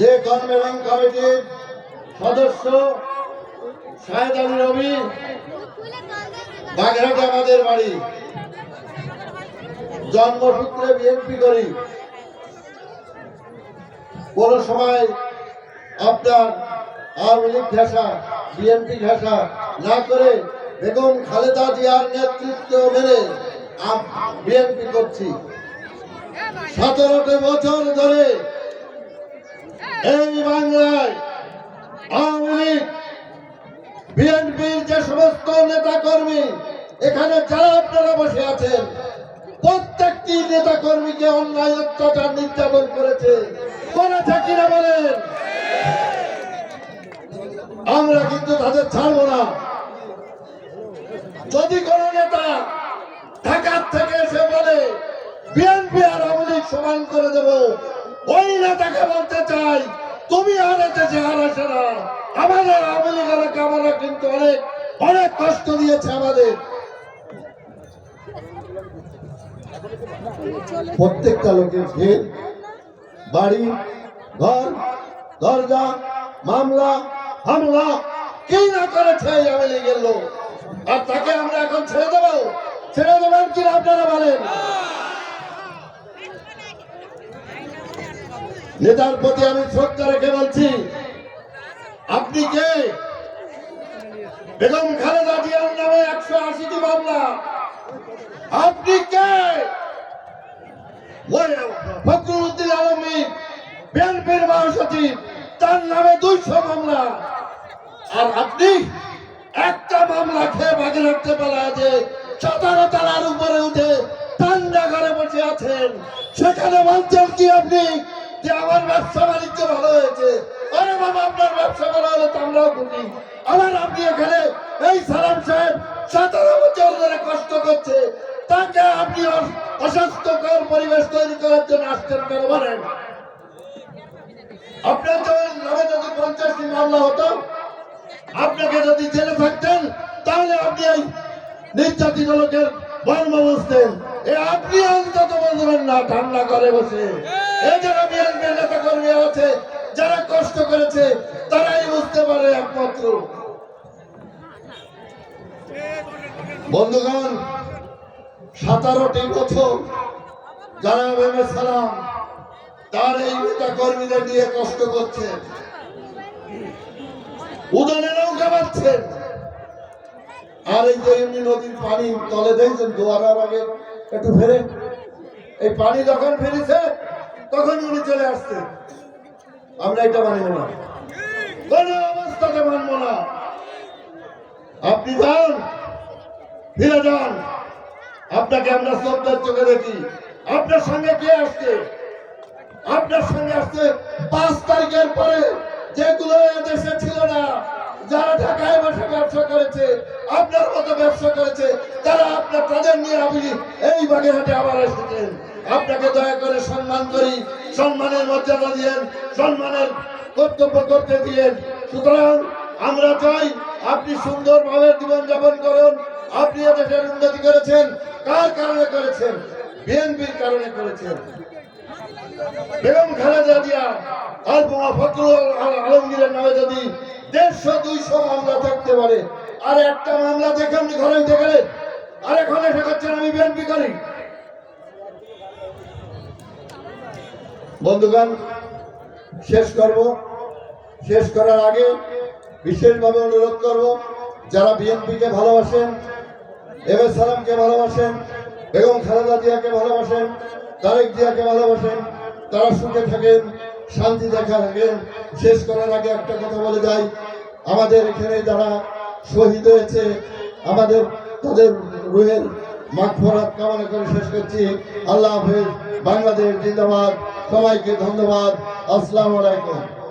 যে কনভেনিং কমিটির সদস্য শাহেদ আলী রবি, বাগেরহাটে আমাদের বাড়ি। জন্মসূত্রে বিএনপি করি। কোন সময় আপনার আওয়ামী লীগ ঘেঁষা, বিএনপি ঘেঁষা না করে বেগম খালেদা জিয়ার নেতৃত্ব মেনে বিএনপি করছি। সতেরোটি বছর ধরে এই বাংলায় আওয়ামী লীগ, বিএনপির যে সমস্ত নেতা কর্মী এখানে যারা আপনারা বসে আছেন, প্রত্যেকটি নেতা কর্মীকে অন্যায় অত্যাচার নির্যাতন করেছে। করেছে কিনা বলেন? আমরা কিন্তু তাদের ছাড়বো না। যদি কোন নেতা ঢাকার থেকে এসে বলে বিএনপি আর আওয়ামী লীগ সমান করে দেব। ওই নেতাকে বলতে চাই, তুমি এসেছে আর আসে না। আমাদের আওয়ামী লীগ আমরা কিন্তু অনেক অনেক কষ্ট দিয়েছে আমাদের। প্রত্যেকটা লোকের ঘের, বাড়ি, ঘর, দরজা, মামলা, হামলা, কি না করেছে এই লীগের লোক? আর তাকে আমরা এখন ছেড়ে দেবো? ছেড়ে দেবেন কিনা আপনারা বলেন। নেতার প্রতি আমি শ্রদ্ধা রেখে বলছি, আপনি কে? বেগম খালেদা জিয়ার নামে একশো আশিটি মামলা। আপনি কে? ফখরুদ্দিন আলমী, বিএনপির মহাসচিব, তার নামে দুইশো মামলা। আর আপনি একটা মামলা খেয়ে বাগে রাখতে পারা যে সতেরো তালার উপরে উঠে ঠান্ডা ঘরে বসে আছেন। সেখানে বলছেন কি আপনি? যে আমার ব্যবসা বাণিজ্য ভালো হয়েছে। আরে বাবা, আপনার ব্যবসা ভালো হলে তো আমরাও খুশি। আবার আপনি এখানে এই সালাম সাহেব সতেরো বছর ধরে কষ্ট করছে। তাকে আপনি অস্বাস্থ্যকর পরিবেশ তৈরি করার জন্য আসছেন কেন বলেন? আপনার যখন নামে যদি পঞ্চাশটি মামলা হতো, আপনাকে যদি জেলে থাকতেন, তাহলে আপনি এই নির্যাতিত লোকের মর্ম বুঝতেন এ আপনি অন্তত না, ঠান্ডা করে বসে। যারা কষ্ট করেছে, তারাই বুঝতে পারে একমাত্র। বন্ধুগণ, সতেরোটি বছর যারা এম সালাম, তার এই নেতা কর্মীদের নিয়ে কষ্ট করছেন আর এই যে এমনি নদীর পানি তলে দেখছেন, দোয়ারার আগে একটু ফেরে এই পানি যখন ফেরেছে চলে আসছে। আমরা এটা মানব না। কোন অবস্থাতে মানব না। আপনি যান, ফিরে যান। আপনাকে আমরা শ্রদ্ধার চোখে দেখি। আপনার সঙ্গে কে আসছে? আপনার সঙ্গে আসছে পাঁচ তারিখের পরে যেগুলো দেশে ছিল না, যারা ঢাকায় বসে ব্যবসা করেছে আপনার মতো ব্যবসা করেছে তারা আপনার তাদের নিয়ে আপনি এই বাগেরহাটে আবার এসেছেন। আপনাকে দয়া করে সম্মান করি, সম্মানের মর্যাদা দিয়েন, সম্মানের কর্তব্য করতে দিয়েন। সুতরাং আমরা চাই আপনি সুন্দরভাবে জীবনযাপন করুন, আপনি দেশের উন্নতি করেছেন। কার কারণে করেছেন? বিএনপির কারণে করেছেন। বেগম খালেদা জিয়া আলমগীরের নামে যদি দেড়শো, দুইশো মামলা থাকতে পারে আর একটা মামলা দেখে ঘরে দেখলেন আর এখন এসে করছেন আমি বিএনপি করি। বন্ধুগণ, শেষ করব। শেষ করার আগে বিশেষভাবে অনুরোধ করব, যারা বিএনপিকে ভালোবাসেন, এম এস সালামকে ভালোবাসেন, বেগম খালেদা জিয়াকে ভালোবাসেন, তারেক জিয়াকে ভালোবাসেন, তারা সুখে থাকেন, শান্তি দেখা থাকেন। শেষ করার আগে একটা কথা বলে যাই। আমাদের এখানে যারা শহীদ হয়েছে। আমাদের, তাদের রুহের মাগফরাত কামনা করে শেষ করছি। আল্লাহ হাফেজ, বাংলাদেশ জিন্দাবাদ। সবাইকে ধন্যবাদ। আসসালামু আলাইকুম।